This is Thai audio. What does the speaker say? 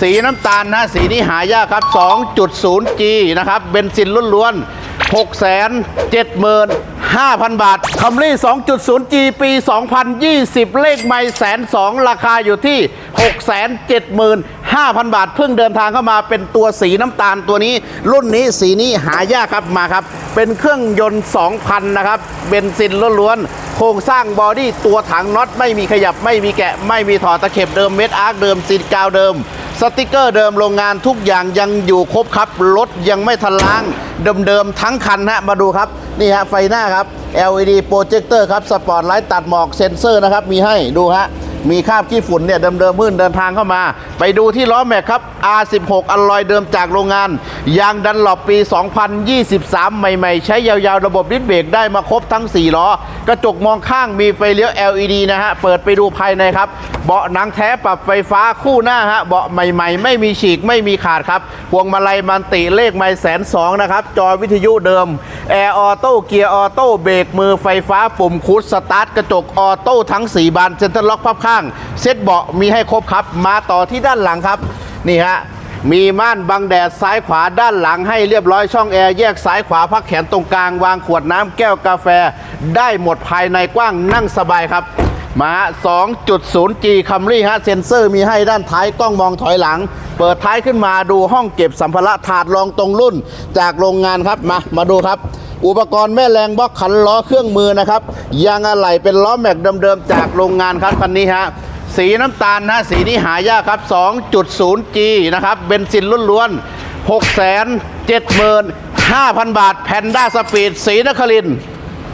สีน้ำตาลนะสีนี้หายากครับ 2.0G นะครับเบนซินล้วนๆ675,000 บาทคัมรี่ 2.0G ปี 2020 เลขไม่แสนสองราคาอยู่ที่ 675,000 บาท เพิ่งเดินทางเข้ามาเป็นตัวสีน้ำตาลตัวนี้ รุ่นนี้สีนี้หายากครับมาครับ เป็นเครื่องยนต์ 2,000 นะครับเบนซินล้วนๆโครงสร้างบอดี้ตัวถังน็อตไม่มีขยับไม่มีแกะ ไม่มีถอดตะเข็บเดิมเม็ดอาร์คเดิมซีนกาวเดิม สติกเกอร์เดิมโรงงานทุกอย่างยังอยู่ครบครับ รถยังไม่ทันล้าง เดิมๆทั้งคันฮะมาดูครับ นี่ฮะไฟหน้าครับ LED โปรเจคเตอร์ครับ สปอร์ตไลท์ตัดหมอกเซ็นเซอร์นะครับ มีให้ดูฮะมีคราบขี้ฝุ่นเนี่ยเดิมๆมื่นเดินทางเข้ามา ไปดูที่ล้อแม็กครับ R16 อลลอยเดิมจากโรงงาน ยางดันหลบปี 2023 ใหม่ๆ ใช้ยาวๆ ระบบดิสเบรกได้มาครบทั้ง 4 ล้อ กระจกมองข้างมีไฟเลี้ยว LED นะฮะ เปิดไปดูภายในครับ เบาะหนังแท้ปรับไฟฟ้าคู่หน้าฮะ เบาะใหม่ๆ ไม่มีฉีกไม่มีขาดครับ พวงมาลัยมันติเลขไม่แสนสองนะครับ จอวิทยุเดิม แอร์ออโต้ เกียร์ออโต้ เบรกมือไฟฟ้าปุ่มคูดสตาร์ท กระจกออโต้ทั้ง 4 บาน เซ็นเตอร์ล็อกพับข้าง เซ็ตเบาะมีให้ครบครับ มาต่อที่ด้านหลังครับ นี่ฮะ มีม่านบังแดดซ้ายขวาด้านหลังให้เรียบร้อยช่องแอร์แยกซ้ายขวาพักแขนตรงกลางวางขวดน้ำแก้วกาแฟ ได้หมดภายในกว้างนั่งสบายครับ มา 2.0G คัมรี่ฮะเซ็นเซอร์มีให้ด้านท้ายกล้องมองถอยหลัง เปิดท้ายขึ้นมาดูห้องเก็บสัมภาระถาดรองตรงรุ่น จากโรงงานครับมามาดูครับอุปกรณ์แม่แรงบล็อกขันล้อเครื่องมือนะครับยางอะไหล่เป็นล้อแม็กเดิมๆจากโรงงานครับคันนี้ฮะ สีน้ำตาลนะสีนี้หายากครับ 2.0G นะครับเบนซินล้วนๆ675,000 บาทแพนด้าสปีดสีนครินทร์